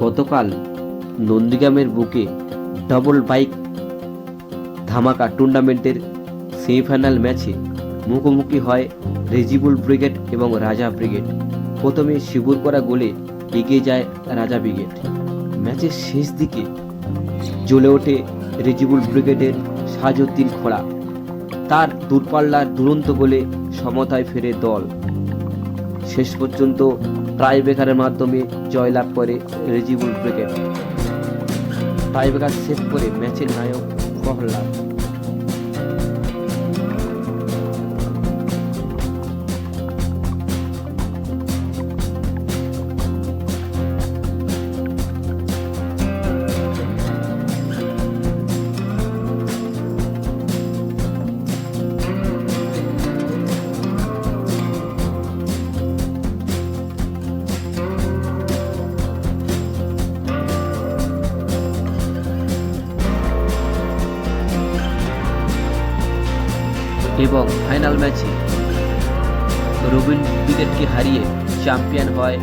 গতকাল নন্দীগ্রামের বুকে ডবল বাইক ধামাকা টুর্নামেন্টের সেমিফাইনাল ম্যাচে মুখোমুখি হয় রেজিবুল ব্রিগেড এবং রাজা ব্রিগেড। প্রথমে শিবুর করা গোলে এগিয়ে যায় রাজা ব্রিগেড। ম্যাচের শেষ দিকে জ্বলে ওঠে রেজিবুল ব্রিগেডের সাজউদ্দিন খোড়া। তার দূরপাল্লার দুরন্ত গোলে সমতায় ফেরে দল। শেষ পর্যন্ত টাইব্রেকারের মাধ্যমে জয়লাভ করে রেজিবুল ব্রিগেড টাইব্রেকার সেট করে ম্যাচের নায়ক প্রহ্লাদ এবং ফাইনাল ম্যাচে রবিন উইকেটকে হারিয়ে চ্যাম্পিয়ন হয়